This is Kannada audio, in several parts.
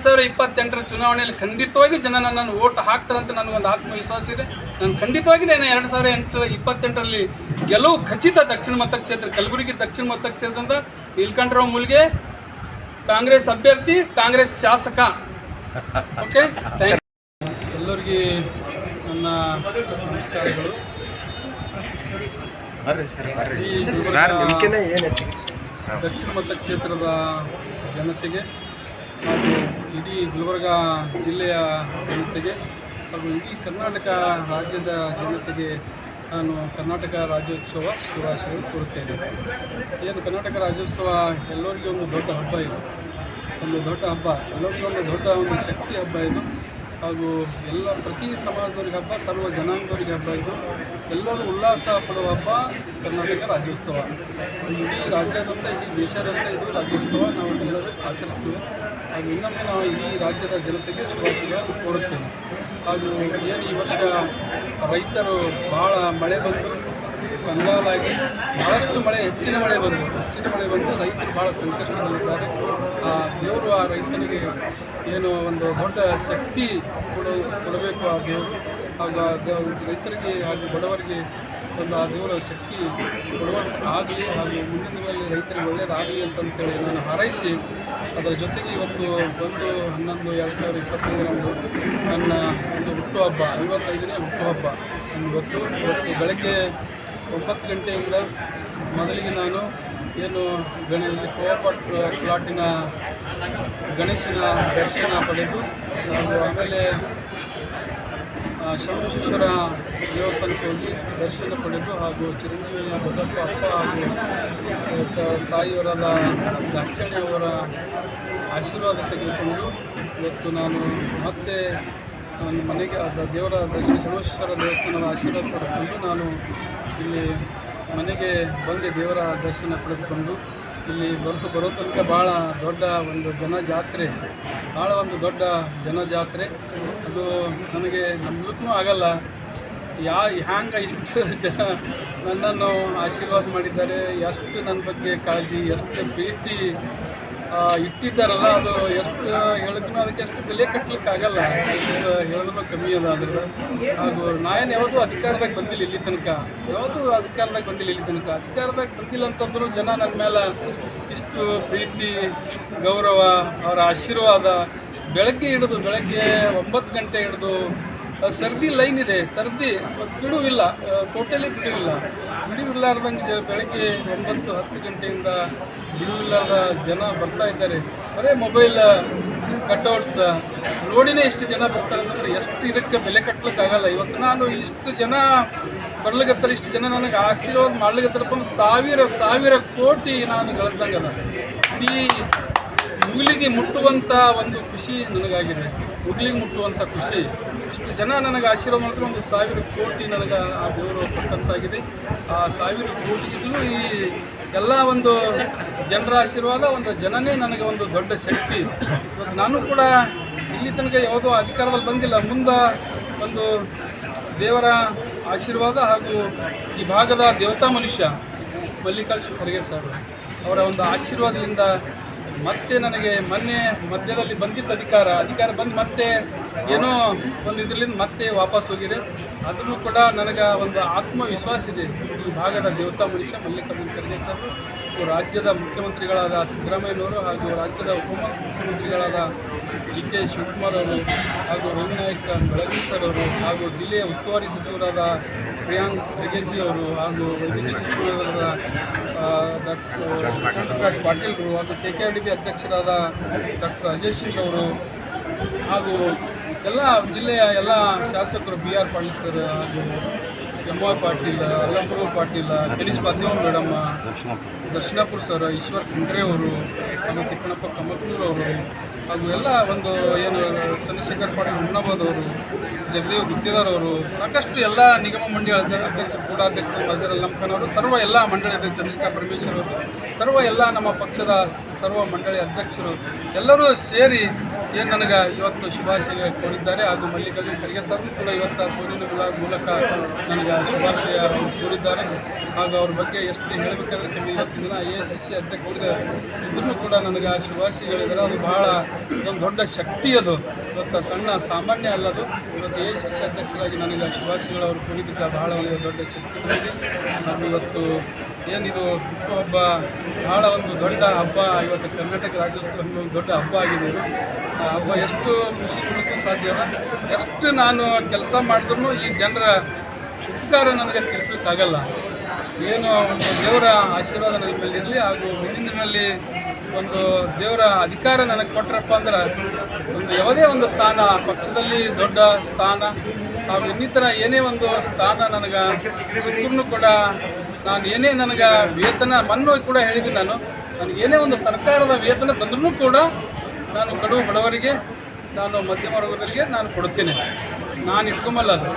ಎರಡು ಸಾವಿರ ಇಪ್ಪತ್ತೆಂಟರ ಚುನಾವಣೆಯಲ್ಲಿ ಖಂಡಿತವಾಗಿ ಜನ ನನ್ನನ್ನು ಓಟ್ ಹಾಕ್ತಾರಂತ ನನಗೊಂದು ಆತ್ಮವಿಶ್ವಾಸ ಇದೆ. ನಾನು ಖಂಡಿತವಾಗಿ ನಾನು ಎರಡು ಸಾವಿರ ಎಂಟು ಇಪ್ಪತ್ತೆಂಟರಲ್ಲಿ ಗೆಲುವು ಖಚಿತ ದಕ್ಷಿಣ ಮತಕ್ಷೇತ್ರ ಕಲಬುರಗಿ ದಕ್ಷಿಣ ಮತಕ್ಷೇತ್ರದಿಂದ ನೀಲ್ಕಂಠರಾವ್ ಮುಲ್ಗೆ ಕಾಂಗ್ರೆಸ್ ಅಭ್ಯರ್ಥಿ ಕಾಂಗ್ರೆಸ್ ಶಾಸಕ. ಓಕೆ ಥ್ಯಾಂಕ್ ಎಲ್ಲರಿಗೆ ನನ್ನ ನಮಸ್ಕಾರಗಳು. ದಕ್ಷಿಣ ಮತಕ್ಷೇತ್ರದ ಜನತೆಗೆ ಹಾಗೂ ಇಡೀ ಗುಲ್ಬರ್ಗ ಜಿಲ್ಲೆಯ ಜನತೆಗೆ ಹಾಗೂ ಇಡೀ ಕರ್ನಾಟಕ ರಾಜ್ಯದ ಜನತೆಗೆ ನಾನು ಕರ್ನಾಟಕ ರಾಜ್ಯೋತ್ಸವ ಶುಭಾಶಯಗಳು ಕೋರುತ್ತೇನೆ. ಏನು ಕರ್ನಾಟಕ ರಾಜ್ಯೋತ್ಸವ ಎಲ್ಲರಿಗೂ ಒಂದು ದೊಡ್ಡ ಹಬ್ಬ ಇದು. ಒಂದು ದೊಡ್ಡ ಹಬ್ಬ. ಎಲ್ಲರಿಗೂ ಒಂದು ದೊಡ್ಡ ಒಂದು ಶಕ್ತಿ ಹಬ್ಬ ಇದು. ಹಾಗೂ ಎಲ್ಲ ಪ್ರತಿ ಸಮಾಜದವ್ರಿಗೆ ಹಬ್ಬ, ಸರ್ವ ಜನಾಂಗದವರಿಗೆ ಹಬ್ಬ ಇದು. ಎಲ್ಲರೂ ಉಲ್ಲಾಸ ಪಡುವ ಹಬ್ಬ ಕರ್ನಾಟಕ ರಾಜ್ಯೋತ್ಸವ. ಇಡೀ ರಾಜ್ಯದಂತ, ಇಡೀ ದೇಶದಂತ ಇದು ರಾಜ್ಯೋತ್ಸವ ನಾವು ಎಲ್ಲರೂ ಆಚರಿಸ್ತೀವಿ. ಹಾಗೂ ಇನ್ನೊಮ್ಮೆ ನಾವು ಇಡೀ ರಾಜ್ಯದ ಜನತೆಗೆ ಶುಭಾಶಯ ಕೋರುತ್ತೇನೆ. ಹಾಗೂ ಏನು ಈ ವರ್ಷ ರೈತರು ಭಾಳ ಮಳೆ ಬಂದು ಕಂಗಾಲಾಗಿ ಬಹಳಷ್ಟು ಮಳೆ, ಹೆಚ್ಚಿನ ಮಳೆ ಬಂದು, ಹೆಚ್ಚಿನ ಮಳೆ ಬಂದು ರೈತರು ಭಾಳ ಸಂಕಷ್ಟದಲ್ಲಿದ್ದಾರೆ. ಆ, ದೇವರು ಆ ರೈತನಿಗೆ ಏನು ಒಂದು ದೊಡ್ಡ ಶಕ್ತಿ ಕೊಡ, ಕೊಡಬೇಕು ಆ ದೇವರು ಹಾಗೂ ಆ ದೇ- ರೈತರಿಗೆ ಹಾಗೂ ಬಡವರಿಗೆ ಒಂದು ಆ ದೇವರ ಶಕ್ತಿ ಆಗಲಿ, ಹಾಗೂ ಮುಂದಿನ ದಿನಗಳಲ್ಲಿ ರೈತರಿಗೆ ಒಳ್ಳೆಯದಾಗಲಿ ಅಂತಂತೇಳಿ ನಾನು ಹಾರೈಸಿ, ಅದರ ಜೊತೆಗೆ ಇವತ್ತು ಒಂದು ಹನ್ನೊಂದು, ಎರಡು ಸಾವಿರದ ಇಪ್ಪತ್ತೈದರಂದು ನನ್ನ ಒಂದು ಹುಟ್ಟುಹಬ್ಬ ಐವತ್ತೈದನೇ ಹುಟ್ಟುಹಬ್ಬ ಗೊತ್ತು ಇವತ್ತು ಬೆಳಗ್ಗೆ ಒಂಬತ್ತು ಗಂಟೆಯಿಂದ ಮೊದಲಿಗೆ ನಾನು ಏನು ಗಣ ಕೋಪಟ್ ಪ್ಲಾಟಿನ ಗಣೇಶನ ದರ್ಶನ ಪಡೆದು ಆಮೇಲೆ ಶಂಭುಶೇಶ್ವರ ದೇವಸ್ಥಾನಕ್ಕೆ ಹೋಗಿ ದರ್ಶನ ಪಡೆದು ಹಾಗೂ ಚಿರಂಜೀವಿಯ ದೊಡ್ಡಪ್ಪ ಅಪ್ಪ ಹಾಗೂ ತಾಯಿಯವರೆಲ್ಲ ದಾಕ್ಷಾಣಿ ಅವರ ಆಶೀರ್ವಾದ ತೆಗೆದುಕೊಂಡು ಇವತ್ತು ನಾನು ಮತ್ತೆ ನನ್ನ ಮನೆಗೆ ದೇವರ ದರ್ಶನ ಶಂಭುಶೇಶ್ವರ ದೇವಸ್ಥಾನದ ಆಶೀರ್ವಾದ ಪಡೆದುಕೊಂಡು ನಾನು ಇಲ್ಲಿ ಮನೆಗೆ ಬಂದು, ದೇವರ ದರ್ಶನ ಪಡೆದುಕೊಂಡು. ಇಲ್ಲಿ ಬರೋದು ಬರೋ ತನಕ ಭಾಳ ದೊಡ್ಡ ಒಂದು ಜನ ಜಾತ್ರೆ ಭಾಳ ಒಂದು ದೊಡ್ಡ ಜನ ಜಾತ್ರೆ ಅದು ನನಗೆ ನಂಬಲಿಕ್ಕೂ ಆಗಲ್ಲ. ಯಾ, ಹ್ಯಾಂಗೆ ಇಷ್ಟು ಜನ ನನ್ನನ್ನು ಆಶೀರ್ವಾದ ಮಾಡಿದ್ದಾರೆ, ಎಷ್ಟು ನನ್ನ ಬಗ್ಗೆ ಕಾಳಜಿ, ಎಷ್ಟು ಪ್ರೀತಿ ಇಟ್ಟಿದ್ದಾರಲ್ಲ, ಅದು ಎಷ್ಟು ಹೇಳಿದ್ರು ಅದಕ್ಕೆ ಎಷ್ಟು ಬೆಲೆ ಕಟ್ಟಲಿಕ್ಕೆ ಆಗಲ್ಲ ಹೇಳಿದ್ರು ಕಮ್ಮಿ ಅದ ಅದ್ರ ಹಾಗೂ ನಾಯನ್ ಯಾವತ್ತೂ ಅಧಿಕಾರದಾಗ ಬಂದಿಲ್ಲ ಇಲ್ಲಿ ತನಕ. ಯಾವುದು ಅಧಿಕಾರದಾಗ ಬಂದಿಲ್ಲ ಇಲ್ಲಿ ತನಕ. ಅಧಿಕಾರದಾಗ ಬಂದಿಲ್ಲ ಅಂತಂದ್ರು ಜನ ನನ್ನ ಮೇಲೆ ಇಷ್ಟು ಪ್ರೀತಿ, ಗೌರವ, ಅವರ ಆಶೀರ್ವಾದ, ಬೆಳಗ್ಗೆ ಹಿಡಿದು ಬೆಳಗ್ಗೆ ಒಂಬತ್ತು ಗಂಟೆ ಹಿಡಿದು ಸರ್ದಿ ಲೈನ್ ಇದೆ. ಸರ್ದಿ ಬಿಡುವಿಲ್ಲ ಟೋಟಲಿ ಬಿಡುವಿಲ್ಲ ಬಿಡುವಿಲ್ಲಾರ್ದಂಗೆ ಬೆಳಗ್ಗೆ ಒಂಬತ್ತು ಹತ್ತು ಗಂಟೆಯಿಂದ ಬಿಡುವಿಲ್ಲದ ಜನ ಬರ್ತಾ ಇದ್ದಾರೆ. ಬರೀ ಮೊಬೈಲ್ ಕಟ್ಔಟ್ಸ್ ನೋಡಿನೇ ಎಷ್ಟು ಜನ ಬರ್ತಾರೆ ಅಂತಂದ್ರೆ ಎಷ್ಟು ಇದಕ್ಕೆ ಬೆಲೆ ಕಟ್ಟಲಿಕ್ಕಾಗಲ್ಲ ಇವತ್ತು ನಾನು ಇಷ್ಟು ಜನ ಬರ್ಲಿಕತ್ತಾರೆ, ಇಷ್ಟು ಜನ ನನಗೆ ಆಶೀರ್ವಾದ ಮಾಡ್ಲಿಕತ್ತಾರಪ್ಪ ಒಂದು ಸಾವಿರ ಸಾವಿರ ಕೋಟಿ ನಾನು ಗಳಿಸ್ದಂಗಲ್ಲ ಈ ಮುಗಿಲಿಗೆ ಮುಟ್ಟುವಂಥ ಒಂದು ಖುಷಿ ನನಗಾಗಿದೆ. ಮುಗಿಲಿಗೆ ಮುಟ್ಟುವಂಥ ಖುಷಿ. ಇಷ್ಟು ಜನ ನನಗೆ ಆಶೀರ್ವಾದ ಮಾಡಿದ್ರೆ. ಒಂದು ಸಾವಿರ ಕೋಟಿ ನನಗೆ ಆ ದೇವರು ಕೊಟ್ಟಂತಾಗಿದೆ ಆ ಸಾವಿರ ಕೋಟಿಗಿಂತಲೂ ಈ ಎಲ್ಲ ಒಂದು ಜನರ ಆಶೀರ್ವಾದ, ಒಂದು ಜನನೇ ನನಗೆ ಒಂದು ದೊಡ್ಡ ಶಕ್ತಿ. ಇವತ್ತು ನಾನು ಕೂಡ ಇಲ್ಲಿ ತನಕ ಯಾವುದೋ ಅಧಿಕಾರದಲ್ಲಿ ಬಂದಿಲ್ಲ. ಮುಂದೆ ಒಂದು ದೇವರ ಆಶೀರ್ವಾದ ಹಾಗೂ ಈ ಭಾಗದ ದೇವತಾ ಮನುಷ್ಯ ಮಲ್ಲಿಕಾರ್ಜುನ ಖರ್ಗೆ ಸರ್ ಅವರ ಒಂದು ಆಶೀರ್ವಾದದಿಂದ ಮತ್ತೆ ನನಗೆ ಮೊನ್ನೆ ಮಧ್ಯದಲ್ಲಿ ಬಂದಿತ್ತು ಅಧಿಕಾರ ಅಧಿಕಾರ ಬಂದು ಮತ್ತೆ ಏನೋ ಒಂದು ಇದರಿಂದ ಮತ್ತೆ ವಾಪಸ್ ಹೋಗಿದೆ. ಆದರೂ ಕೂಡ ನನಗೆ ಒಂದು ಆತ್ಮವಿಶ್ವಾಸ ಇದೆ. ಈ ಭಾಗದ ದೇವತಾ ಮನುಷ್ಯ ಮಲ್ಲಿಕಾರ್ಜುನ ಖರ್ಗೆ ಸರ್ ರಾಜ್ಯದ ಮುಖ್ಯಮಂತ್ರಿಗಳಾದ ಸಿದ್ದರಾಮಯ್ಯನವರು ಹಾಗೂ ರಾಜ್ಯದ ಉಪಮುಖ್ಯಮಂತ್ರಿಗಳಾದ ಡಿ ಕೆ ಶಿವಕುಮಾರ್ ಅವರು ಹಾಗೂ ರವಿನಾಯಕ ಬೆಳಗಿ ಸರ್ ಅವರು ಹಾಗೂ ಜಿಲ್ಲೆಯ ಉಸ್ತುವಾರಿ ಸಚಿವರಾದ ಪ್ರಿಯಾಂಕ್ ಖರ್ಗೆಜಿ ಅವರು ಹಾಗೂ ವೈದ್ಯಕೀಯ ಸಚಿವರಾದ ಡಾಕ್ಟರ್ ಪ್ರಕಾಶ್ ಪಾಟೀಲ್ರು ಹಾಗೂ K K R D B ಅಧ್ಯಕ್ಷರಾದ ಡಾಕ್ಟರ್ ಅಜಯ್ ಸಿಂಗ್ ಅವರು ಹಾಗೂ ಎಲ್ಲ ಜಿಲ್ಲೆಯ ಎಲ್ಲ ಶಾಸಕರು ಬಿ ಆರ್ ಪಾಟೀಲ್ ಸರ್ ಹಾಗೂ M R Patil Allampura Patil Girish Patyav madam, Darshanapura sir, Eshwar Khandre ಅವರು ಹಾಗೂ ತಿಪ್ಪಣಪ್ಪ ಕಮಕ್ನೂರ್ ಅವರು ಹಾಗೂ ಎಲ್ಲ ಒಂದು ಏನು ಚಂದ್ರಶೇಖರ್ ಪಾಟೀಲ್ ಹುಣ್ಣಬಾದ್ ಅವರು, ಜಗದೇವ್ ಗುತ್ತಿದಾರ್ ಅವರು, ಸಾಕಷ್ಟು ಎಲ್ಲ ನಿಗಮ ಮಂಡಳಿ ಅಧ್ಯಕ್ಷ ಕೂಡ ಅಧ್ಯಕ್ಷರು ಮಜರ್ ಲಂಕನ್ ಅವರು, ಸರ್ವ ಎಲ್ಲ ಮಂಡಳಿ ಅಧ್ಯಕ್ಷ ಚಂದ್ರಿಕಾ ಪರಮೇಶ್ವರ್ ಅವರು, ಸರ್ವ ಎಲ್ಲ ನಮ್ಮ ಪಕ್ಷದ ಸರ್ವ ಮಂಡಳಿ ಅಧ್ಯಕ್ಷರು, ಎಲ್ಲರೂ ಸೇರಿ ಏನು ನನಗೆ ಇವತ್ತು ಶುಭಾಶಯ ಕೋರಿದ್ದಾರೆ ಹಾಗೂ ಮಲ್ಲಿಕಾರ್ಜುನ ಖರ್ಗೆ ಸರ್ ಕೂಡ ಇವತ್ತು ಫೋನಿನ ಮುಲ- ಮೂಲಕ ನನಗೆ ಶುಭಾಶಯ ಕೋರಿದ್ದಾರೆ. ಹಾಗೂ ಅವ್ರ ಬಗ್ಗೆ ಎಷ್ಟು ಹೇಳಬೇಕಾದ್ರೆ ಕಮ್ಮಿ ಇವತ್ತಿನ ದಿನ ಎ ಸಿ ಸಿ ಅಧ್ಯಕ್ಷರ ಇದ್ರೂ ಕೂಡ ನನಗೆ ಆ ಶುಭಾಶಯಗಳಿದ್ದಾರೆ ಅದು ಬಹಳ ಒಂದು ದೊಡ್ಡ ಶಕ್ತಿ ಅದು. ಇವತ್ತು ಸಣ್ಣ ಸಾಮಾನ್ಯ ಅಲ್ಲದು ಇವತ್ತು ಎ ಸಿ ಸಿ ಅಧ್ಯಕ್ಷರಾಗಿ ನನಗೆ ಶುಭಾಶಯಗಳು ಅವರು ಕೋರಿದ್ದಕ್ಕೆ ಬಹಳ ಒಂದು ದೊಡ್ಡ ಶಕ್ತಿ ನಾನು ಇವತ್ತು ಏನಿದು ಹುಟ್ಟುಹಬ್ಬ ಬಹಳ ಒಂದು ದೊಡ್ಡ ಹಬ್ಬ ಇವತ್ತು ಕರ್ನಾಟಕ ರಾಜ್ಯೋತ್ಸವ ಒಂದು ದೊಡ್ಡ ಹಬ್ಬ ಆಗಿದೆ. ಆ ಹಬ್ಬ ಎಷ್ಟು ಖುಷಿ ಕೊಡೋಕ್ಕೂ ಸಾಧ್ಯವ ಎಷ್ಟು ನಾನು ಕೆಲಸ ಮಾಡಿದ್ರು ಈ ಜನರ ಉಪಕಾರ ನನಗೆ ತಿಳಿಸೋಕ್ಕಾಗಲ್ಲ ಏನು ಒಂದು ದೇವರ ಆಶೀರ್ವಾದ ನನ್ನ ಮೇಲೆ ಹಾಗೂ ಮುಂದಿನ ದಿನದಲ್ಲಿ ಒಂದು ದೇವರ ಅಧಿಕಾರ ನನಗೆ ಕೊಟ್ಟರಪ್ಪ ಅಂದ್ರೆ ಒಂದು ಯಾವುದೇ ಒಂದು ಸ್ಥಾನ, ಪಕ್ಷದಲ್ಲಿ ದೊಡ್ಡ ಸ್ಥಾನ ಹಾಗೂ ಇನ್ನಿತರ ಏನೇ ಒಂದು ಸ್ಥಾನ ನನಗೆ ಸಿಕ್ಕರೂ ಕೂಡ ನಾನು ಏನೇ ನನಗೆ ವೇತನ ಮನ್ನೋ ಕೂಡ ಹೇಳಿದ್ದೀನಿ ನಾನು. ನನಗೆ ಏನೇ ಒಂದು ಸರ್ಕಾರದ ವೇತನ ಬಂದರೂ ಕೂಡ ನಾನು ಕಡು ಬಡವರಿಗೆ, ನಾನು ಮಧ್ಯಮ ವರ್ಗದವರಿಗೆ ನಾನು ಕೊಡ್ತೀನಿ. ನಾನು ಇಟ್ಕೊಂಬಲ್ಲ ಅದು.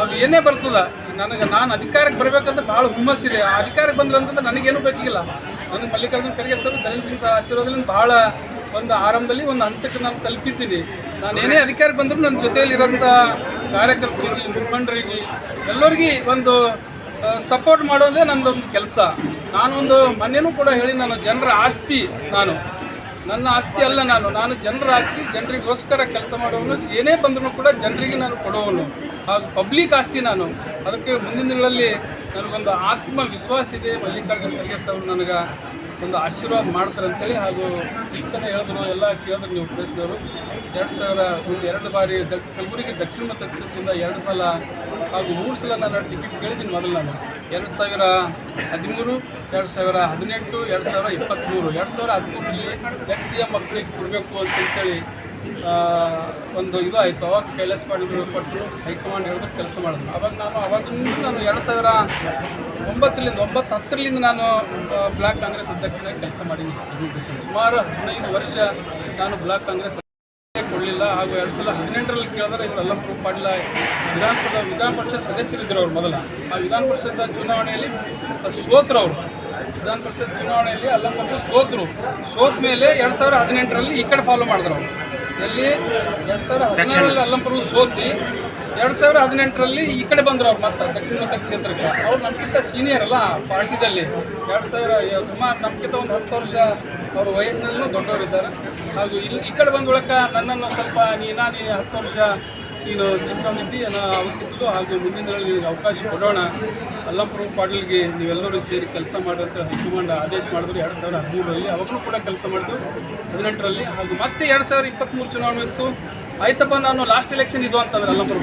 ಅದು ಏನೇ ಬರ್ತದ, ನನಗೆ ನಾನು ಅಧಿಕಾರಕ್ಕೆ ಬರಬೇಕಂತ ಭಾಳ ಹುಮ್ಮಸ್ಸಿದೆ ಆ ಅಧಿಕಾರಕ್ಕೆ ಬಂದ್ರೆ ಅಂತಂದ್ರೆ ನನಗೇನು ಬೇಕಿಲ್ಲ. ನನಗೆ ಮಲ್ಲಿಕಾರ್ಜುನ ಖರ್ಗೆ ಸರ್ ಧರಣ್ ಸಿಂಗ್ ಸರ್ ಆಶೀರ್ವಾದದಿಂದ ಭಾಳ ಒಂದು ಆರಂಭದಲ್ಲಿ ಒಂದು ಹಂತಕ್ಕೆ ನಾನು ತಲುಪಿದ್ದೀನಿ. ನಾನು ಏನೇ ಅಧಿಕಾರಕ್ಕೆ ಬಂದರೂ ನನ್ನ ಜೊತೆಯಲ್ಲಿರೋಂಥ ಕಾರ್ಯಕರ್ತರಿಗೆ, ಮುಖಂಡರಿಗೆ, ಎಲ್ಲರಿಗೆ ಒಂದು ಸಪೋರ್ಟ್ ಮಾಡೋದೇ ನನ್ನದೊಂದು ಕೆಲಸ. ನಾನೊಂದು ಮೊನ್ನೆನೂ ಕೂಡ ಹೇಳಿ ನಾನು ಜನರ ಆಸ್ತಿ ನಾನು. ನನ್ನ ಆಸ್ತಿ ಅಲ್ಲ ನಾನು. ನಾನು ಜನರ ಆಸ್ತಿ, ಜನರಿಗೋಸ್ಕರ ಕೆಲಸ ಮಾಡೋನು ಏನೇ ಬಂದರೂ ಕೂಡ ಜನರಿಗೆ ನಾನು ಕೊಡೋನು ಹಾಗೂ ಪಬ್ಲಿಕ್ ಆಸ್ತಿ ನಾನು. ಅದಕ್ಕೆ ಮುಂದಿನ ದಿನಗಳಲ್ಲಿ ನನಗೊಂದು ಆತ್ಮವಿಶ್ವಾಸ ಇದೆ. ಮಲ್ಲಿಕಾರ್ಜುನ ಖರ್ಗೆ ಅವರು ನನಗೆ. ಒಂದು ಆಶೀರ್ವಾದ ಮಾಡ್ತಾರೆ ಅಂತೇಳಿ ಹಾಗೂ ಈಗ ಥರ ಹೇಳಿದ್ರು ಎಲ್ಲ ಕೇಳಿದ್ರು ನೀವು ಪ್ರೆಸ್ನವರು. ಎರಡು ಸಾವಿರ ಒಂದು ಎರಡು ಬಾರಿ ದ ಕಲಬುರಗಿ ದಕ್ಷಿಣ ಮತ್ತು ದಕ್ಷಿಣದಿಂದ ಎರಡು ಸಲ ಹಾಗೂ ಮೂರು ಸಲ ನಾನು ಟಿಕೆಟ್ ಕೇಳಿದ್ದೀನಿ ಮೊದಲು ನಾನು. ಎರಡು ಸಾವಿರ ಹದಿಮೂರು, ಎರಡು ಸಾವಿರ ಹದಿನೆಂಟು, ಎರಡು ಸಾವಿರ ಇಪ್ಪತ್ತ್ಮೂರು ಎರಡು ಸಾವಿರ ಹದಿಮೂರಲ್ಲಿ ಎಕ್ಸ್ ಸಿ ಎಂ ಮಕ್ಕಳಿಗೆ ಕೊಡಬೇಕು ಅಂತೇಳಿ ಒಂದು ಇದು ಆಯಿತು. ಅವಾಗ ಕೈಲಾಸ ಪಾಟೀಲ್ ಕೊಟ್ಟರು. ಹೈಕಮಾಂಡ್ ಹೇಳಿದ್ರು ಕೆಲಸ ಮಾಡಿದ್ರು. ಅವಾಗ ನಾನು ಅವಾಗಿಂದ ನಾನು ಎರಡು ಸಾವಿರ ಒಂಬತ್ತರಿಂದ, ಒಂಬತ್ತು ಹತ್ತರಿಂದ ನಾನು ಬ್ಲಾಕ್ ಕಾಂಗ್ರೆಸ್ ಅಧ್ಯಕ್ಷನಾಗಿ ಕೆಲಸ ಮಾಡೀನಿ. ಸುಮಾರು ಹದಿನೈದು ವರ್ಷ ನಾನು ಬ್ಲಾಕ್ ಕಾಂಗ್ರೆಸ್ ಕೊಡಲಿಲ್ಲ. ಹಾಗೂ ಎರಡು ಸಲ ಹದಿನೆಂಟರಲ್ಲಿ ಕೇಳಿದ್ರೆ ಇವರು ಪ್ರೂವ್ ಮಾಡಿಲ್ಲ ವಿಧಾನಸಭಾ ವಿಧಾನ ಪರಿಷತ್ ಸದಸ್ಯರಿದ್ದರು ಅವ್ರು ಮೊದಲ. ಆ ವಿಧಾನ ಪರಿಷತ್ ಚುನಾವಣೆಯಲ್ಲಿ ಸೋತ್ರು ಅವರು. ವಿಧಾನ ಪರಿಷತ್ ಚುನಾವಣೆಯಲ್ಲಿ ಮತ್ತು ಸೋತರು. ಸೋತ ಮೇಲೆ ಎರಡು ಸಾವಿರ ಹದಿನೆಂಟರಲ್ಲಿ ಈ ಕಡೆ ಫಾಲೋ ಮಾಡಿದ್ರು ಅವರು. ಎಲ್ಲಿ ಎರಡು ಸಾವಿರ ಹದಿನೇಳರಲ್ಲಿ ಅಲ್ಲಂಪುರ ಸೋತಿ ಎರಡು ಸಾವಿರ ಹದಿನೆಂಟರಲ್ಲಿ ಈ ಕಡೆ ಬಂದರು ಅವ್ರು ಮತ್ತೆ ದಕ್ಷಿಣ ಮತ ಕ್ಷೇತ್ರಕ್ಕೆ. ಅವ್ರು ನಮ್ಗಿಂತ ಸೀನಿಯರ್ ಅಲ್ಲ ಪಾರ್ಟಿದಲ್ಲಿ. ಎರಡು ಸಾವಿರ ಸುಮಾರು ನಮ್ಗಿಂತ ಒಂದು ಹತ್ತು ವರ್ಷ ಅವ್ರ ವಯಸ್ಸಿನಲ್ಲೂ ದೊಡ್ಡವರಿದ್ದಾರೆ. ಹಾಗೂ ಇಲ್ಲಿ ಈ ಕಡೆ ಬಂದ ಬಳಿಕ ನನ್ನನ್ನು ಸ್ವಲ್ಪ ನೀನಾ ನೀ ಹತ್ತು ವರ್ಷ ನೀನು ಚಿತ್ರ ಅನ್ನೋ ಅವಕ್ಕಿತ್ತು ಹಾಗೆ ಮುಂದಿನ ದಿನಗಳಲ್ಲಿ ಅವಕಾಶ ಕೊಡೋಣ. ಅಲ್ಲಂಪುರ ಪಾಟೀಲ್ಗೆ ನೀವೆಲ್ಲರೂ ಸೇರಿ ಕೆಲಸ ಮಾಡಿ ಹೈಕಮಾಂಡ್ ಆದೇಶ ಮಾಡಿದ್ರು ಎರಡು ಸಾವಿರದ ಹದಿಮೂರರಲ್ಲಿ. ಅವಾಗಲೂ ಕೂಡ ಕೆಲಸ ಮಾಡಿದ್ರು ಹದಿನೆಂಟರಲ್ಲಿ. ಹಾಗೂ ಮತ್ತೆ ಎರಡು ಸಾವಿರ ಇಪ್ಪತ್ತ್ಮೂರು ಚುನಾವಣೆ ಇತ್ತು ಆಯ್ತಪ್ಪ, ನಾನು ಲಾಸ್ಟ್ ಎಲೆಕ್ಷನ್ ಇದು ಅಂತಂದ್ರೆ ಅಲ್ಲಂಪುರ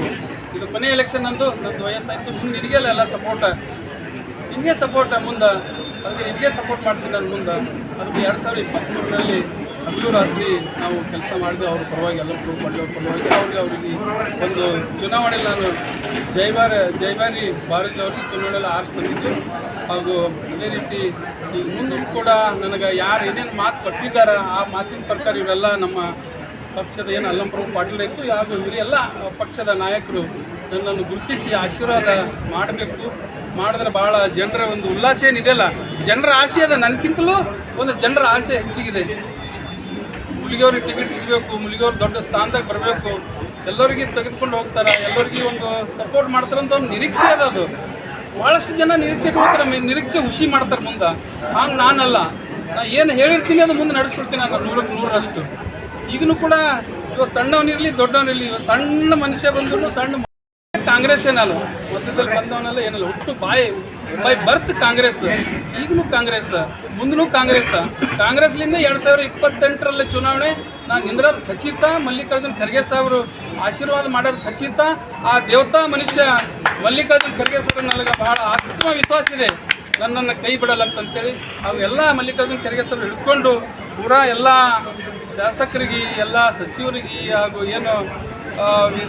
ಇದು ಕೊನೆಯ ಎಲೆಕ್ಷನ್ ನಂದು. ನಂದು ವಯಸ್ಸಾಯಿತು. ಮುಂದೆ ನಿನಗೆಲ್ಲ ಎಲ್ಲ ಸಪೋರ್ಟ ನಿನಗೆ ಸಪೋರ್ಟ ಮುಂದೆ. ಅದಕ್ಕೆ ನಿನಗೆ ಸಪೋರ್ಟ್ ಮಾಡ್ತೀನಿ ನಾನು ಮುಂದೆ. ಅದಕ್ಕೆ ಎರಡು ಸಾವಿರದ ಇಪ್ಪತ್ತ್ಮೂರರಲ್ಲಿ ಹಗಲು ರಾತ್ರಿ ನಾವು ಕೆಲಸ ಮಾಡಿದೆ, ಅವ್ರ ಪರವಾಗಿ ಎಲ್ಲ ಪ್ರೂವ್ ಮಾಡಿ, ಅವ್ರ ಪರವಾಗಿ ಅವ್ರಿಗೆ ಅವರಿಗೆ ಒಂದು ಚುನಾವಣೆಯಲ್ಲಿ ನಾನು ಜೈವಾರ ಜೈವಾರಿ ಬಾರಿಸ್ ಅವ್ರಿಗೆ ಚುನಾವಣೆಯಲ್ಲಿ ಆರಿಸಿ ತಂದಿದ್ದೆ ಹಾಗೂ ಅದೇ ರೀತಿ ಈ ಮುಂದೂ ಕೂಡ ನನಗೆ ಯಾರು ಏನೇನು ಮಾತು ಕೊಟ್ಟಿದ್ದಾರೆ, ಆ ಮಾತಿನ ಪ್ರಕಾರ ಇವರೆಲ್ಲ ನಮ್ಮ ಪಕ್ಷದ ಏನು ಅಲ್ಲಂಪ್ರಭು ಪಾಟೀಲ್ ಇತ್ತು ಹಾಗೂ ಇವರೆಲ್ಲ ಪಕ್ಷದ ನಾಯಕರು ನನ್ನನ್ನು ಗುರುತಿಸಿ ಆಶೀರ್ವಾದ ಮಾಡಬೇಕು. ಮಾಡಿದ್ರೆ ಭಾಳ ಜನರ ಒಂದು ಉಲ್ಲಾಸ ಏನಿದೆಯಲ್ಲ ಜನರ ಆಸೆ ಅದ ನನಗಿಂತಲೂ ಒಂದು ಜನರ ಆಸೆ ಹೆಚ್ಚಿಗಿದೆ. ಮುಲಿಗೆವ್ರಿಗೆ ಟಿಕೆಟ್ ಸಿಗಬೇಕು, ಮುಲಿಗೆವ್ರು ದೊಡ್ಡ ಸ್ಥಾನದಾಗ ಬರಬೇಕು ಎಲ್ಲರಿಗೆ ತೆಗೆದುಕೊಂಡು ಹೋಗ್ತಾರೆ? ಎಲ್ಲರಿಗೂ ಒಂದು ಸಪೋರ್ಟ್ ಮಾಡ್ತಾರೆ ಒಂದು ನಿರೀಕ್ಷೆ ಅದ ಅದು. ಭಾಳಷ್ಟು ಜನ ನಿರೀಕ್ಷೆ ಕೊಡ್ತಾರೆ ನಿರೀಕ್ಷೆ ಹುಷಿ ಮಾಡ್ತಾರೆ ಮುಂದೆ. ಹಂಗೆ ನಾನಲ್ಲ. ನಾ ಏನು ಹೇಳಿರ್ತೀನಿ ಅದು ಮುಂದೆ ನಡೆಸ್ಕೊಡ್ತೀನಿ ನಾನು ನೂರಕ್ಕೆ ನೂರರಷ್ಟು. ಈಗಲೂ ಕೂಡ ಇವಾಗ ಸಣ್ಣವನಿರಲಿ ದೊಡ್ಡವನಿರಲಿ ಇವಾಗ ಸಣ್ಣ ಮನುಷ್ಯ ಬಂದ್ರು ಸಣ್ಣ ಕಾಂಗ್ರೆಸ್ ಏನಲ್ಲ ಮಧ್ಯದಲ್ಲಿ ಬಂದವನೆಲ್ಲ, ಏನಲ್ಲ, ಹುಟ್ಟು ಬಾಯಿ ಬೈ ಬರ್ತ್ ಕಾಂಗ್ರೆಸ್, ಈಗಲೂ ಕಾಂಗ್ರೆಸ್ ಮುಂದೂ ಕಾಂಗ್ರೆಸ್. ಕಾಂಗ್ರೆಸ್ಲಿಂದ ಎರಡು ಸಾವಿರ ಇಪ್ಪತ್ತೆಂಟರಲ್ಲಿ ಚುನಾವಣೆ, ನಾನು ನಿಂದ್ರದ ಖಚಿತ, ಮಲ್ಲಿಕಾರ್ಜುನ್ ಖರ್ಗೆ ಸಾಹೇಬರು ಆಶೀರ್ವಾದ ಮಾಡೋದು ಖಚಿತ. ಆ ದೇವತಾ ಮನುಷ್ಯ ಮಲ್ಲಿಕಾರ್ಜುನ್ ಖರ್ಗೆ ಸಾಹೇಬ್ ನನಗೆ ಬಹಳ ಆತ್ಮವಿಶ್ವಾಸ ಇದೆ. ನನ್ನನ್ನು ಕೈ ಬಿಡಲ್ಲ ಅಂತಂತೇಳಿ ಅವು ಎಲ್ಲ ಮಲ್ಲಿಕಾರ್ಜುನ್ ಖರ್ಗೆ ಸರ್ ಹಿಡ್ಕೊಂಡು ಪೂರಾ ಎಲ್ಲ ಶಾಸಕರಿಗೆ, ಎಲ್ಲ ಸಚಿವರಿಗೆ ಹಾಗೂ ಏನು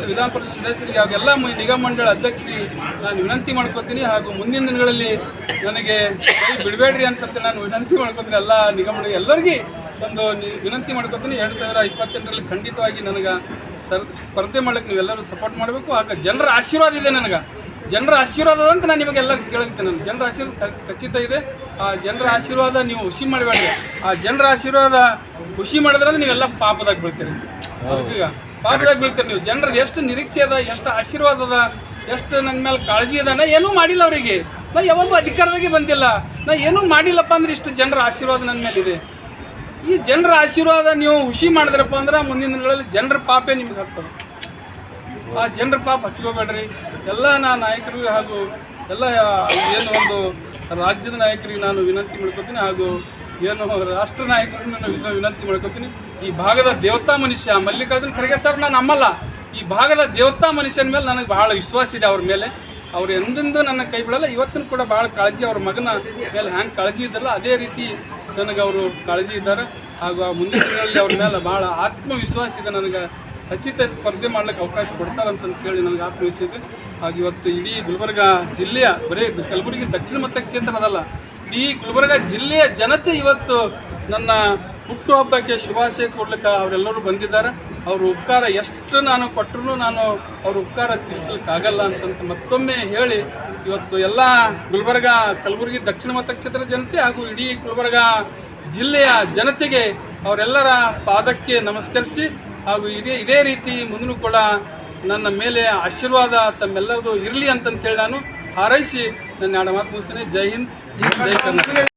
ವಿಧಾನ ಪರಿಷತ್ ಸದಸ್ಯರಿಗೆ ಹಾಗೂ ಎಲ್ಲ ಮ- ನಿಗಮ ಮಂಡಳ ಅಧ್ಯಕ್ಷರಿಗೆ ನಾನು ವಿನಂತಿ ಮಾಡ್ಕೋತೀನಿ ಹಾಗೂ ಮುಂದಿನ ದಿನಗಳಲ್ಲಿ ನನಗೆ ಕೈ ಬಿಡಬೇಡ್ರಿ ಅಂತಂತ ನಾನು ವಿನಂತಿ ಮಾಡ್ಕೋತೀನಿ. ಎಲ್ಲ ನಿಗಮ ಎಲ್ಲರಿಗೆ ಒಂದು ವಿನಂತಿ ಮಾಡ್ಕೋತೀನಿ. ಎರಡು ಸಾವಿರ ಇಪ್ಪತ್ತೆಂಟರಲ್ಲಿ ಖಂಡಿತವಾಗಿ ನನಗೆ ಸರ್ ಸ್ಪರ್ಧೆ ಮಾಡಕ್ಕೆ ನೀವೆಲ್ಲರೂ ಸಪೋರ್ಟ್ ಮಾಡಬೇಕು. ಆಗ ಜನರ ಆಶೀರ್ವಾದ ಇದೆ ನನಗೆ. ಜನರ ಆಶೀರ್ವಾದ ಅಂತ ನಾನು ನಿಮಗೆಲ್ಲ ಕೇಳುತ್ತೆ ನಾನು. ಜನರ ಆಶೀರ್ವಾದ ಖಚಿತ ಇದೆ. ಆ ಜನರ ಆಶೀರ್ವಾದ ನೀವು ಖುಷಿ ಮಾಡಬೇಡಿ ಆ ಜನರ ಆಶೀರ್ವಾದ ಖುಷಿ ಮಾಡಿದ್ರೆ ನೀವೆಲ್ಲ ಪಾಪದಾಗ ಬೀಳ್ತೀರಿ. ಅದಕ್ಕೀಗ ಪಾಪದಾಗ ಬೀಳ್ತೀರಿ ನೀವು. ಜನರದ್ದು ಎಷ್ಟು ನಿರೀಕ್ಷೆ ಅದ, ಎಷ್ಟು ಆಶೀರ್ವಾದ ಅದ, ಎಷ್ಟು ನನ್ನ ಮೇಲೆ ಕಾಳಜಿ ಅದ, ನಾ ಏನೂ ಮಾಡಿಲ್ಲ ಅವರಿಗೆ. ನಾ ಯಾವಾಗೂ ಅಧಿಕಾರದಾಗೆ ಬಂದಿಲ್ಲ. ನಾ ಏನೂ ಮಾಡಿಲ್ಲಪ್ಪ ಅಂದ್ರೆ ಇಷ್ಟು ಜನರ ಆಶೀರ್ವಾದ ನನ್ನ ಮೇಲಿದೆ ಈ ಜನರ ಆಶೀರ್ವಾದ ನೀವು ಹುಷಿ ಮಾಡಿದ್ರಪ್ಪ ಅಂದ್ರೆ ಮುಂದಿನ ದಿನಗಳಲ್ಲಿ ಜನರ ಪಾಪೇ ನಿಮ್ಗೆ ಹಾಕ್ತದ ಆ ಜನರ ಪಾಪ ಹಚ್ಕೋಬೇಡ್ರಿ. ಎಲ್ಲ ನಾ ನಾಯಕರು ಹಾಗೂ ಎಲ್ಲ ಏನು ಒಂದು ರಾಜ್ಯದ ನಾಯಕರಿಗೆ ನಾನು ವಿನಂತಿ ಮಾಡ್ಕೋತೀನಿ ಹಾಗೂ ಏನು ರಾಷ್ಟ್ರ ನಾಯಕರಿಗೆ ನಾನು ವಿನಂತಿ ಮಾಡ್ಕೊತೀನಿ. ಈ ಭಾಗದ ದೇವತಾ ಮನುಷ್ಯ, ಮಲ್ಲಿಕಾರ್ಜುನ ಖರ್ಗೆ ಸರ್ ನಾನು ನಮ್ಮಲ್ಲ. ಈ ಭಾಗದ ದೇವತಾ ಮನುಷ್ಯನ ಮೇಲೆ ನನಗೆ ಬಹಳ ವಿಶ್ವಾಸ ಇದೆ ಅವ್ರ ಮೇಲೆ. ಅವ್ರು ಎಂದೆಂದೂ ನನ್ನ ಕೈ ಬಿಡಲ್ಲ, ಇವತ್ತಿನ ಕೂಡ ಭಾಳ ಕಾಳಜಿ ಅವ್ರ ಮಗನ ಮೇಲೆ ಹ್ಯಾಂಗೆ ಕಾಳಜಿ ಇದ್ದಲ್ಲ ಅದೇ ರೀತಿ ನನಗೆ ಅವರು ಕಾಳಜಿ ಇದ್ದಾರೆ. ಹಾಗೂ ಆ ಮುಂದಿನ ದಿನಗಳಲ್ಲಿ ಅವ್ರ ಮೇಲೆ ಭಾಳ ಆತ್ಮವಿಶ್ವಾಸ ಇದೆ ನನಗೆ. ಖಚಿತ ಸ್ಪರ್ಧೆ ಮಾಡ್ಲಿಕ್ಕೆ ಅವಕಾಶ ಕೊಡ್ತಾರಂತ ಹೇಳಿ ನನಗೆ ಆತ್ಮವಿಶ್ವಾಸ ಇದೆ. ಹಾಗೆ ಇವತ್ತು ಇಡೀ ಗುಲ್ಬರ್ಗ ಜಿಲ್ಲೆಯ, ಬರೀ ಕಲಬುರಗಿ ದಕ್ಷಿಣ ಮತ ಕ್ಷೇತ್ರ ಅದಲ್ಲ, ಇಡೀ ಗುಲ್ಬರ್ಗ ಜಿಲ್ಲೆಯ ಜನತೆ ಇವತ್ತು ನನ್ನ ಹುಟ್ಟುಹಬ್ಬಕ್ಕೆ ಶುಭಾಶಯ ಕೊಡ್ಲಿಕ್ಕೆ ಅವರೆಲ್ಲರೂ ಬಂದಿದ್ದಾರೆ. ಅವ್ರ ಉಪಕಾರ ಎಷ್ಟು ನಾನು ಕೊಟ್ಟರು ನಾನು ಅವ್ರ ಉಪಕಾರ ತಿಳಿಸ್ಲಿಕ್ಕಾಗಲ್ಲ ಅಂತಂತ ಮತ್ತೊಮ್ಮೆ ಹೇಳಿ, ಇವತ್ತು ಎಲ್ಲ ಗುಲ್ಬರ್ಗ, ಕಲಬುರಗಿ, ದಕ್ಷಿಣ ಮತಕ್ಷೇತ್ರ ಜನತೆ ಹಾಗೂ ಇಡೀ ಗುಲ್ಬರ್ಗ ಜಿಲ್ಲೆಯ ಜನತೆಗೆ ಅವರೆಲ್ಲರ ಪಾದಕ್ಕೆ ನಮಸ್ಕರಿಸಿ, ಹಾಗೂ ಇದೇ ಇದೇ ರೀತಿ ಮುಂದೂ ಕೂಡ ನನ್ನ ಮೇಲೆ ಆಶೀರ್ವಾದ ತಮ್ಮೆಲ್ಲರದು ಇರಲಿ ಅಂತಂತೇಳಿ ನಾನು ಹಾರೈಸಿ ನನ್ನ ಮಾತು ಮುಗಿಸ್ತೇನೆ. ಜೈ ಹಿಂದ್, ಜೈ ಕರ್ನಾಟಕ.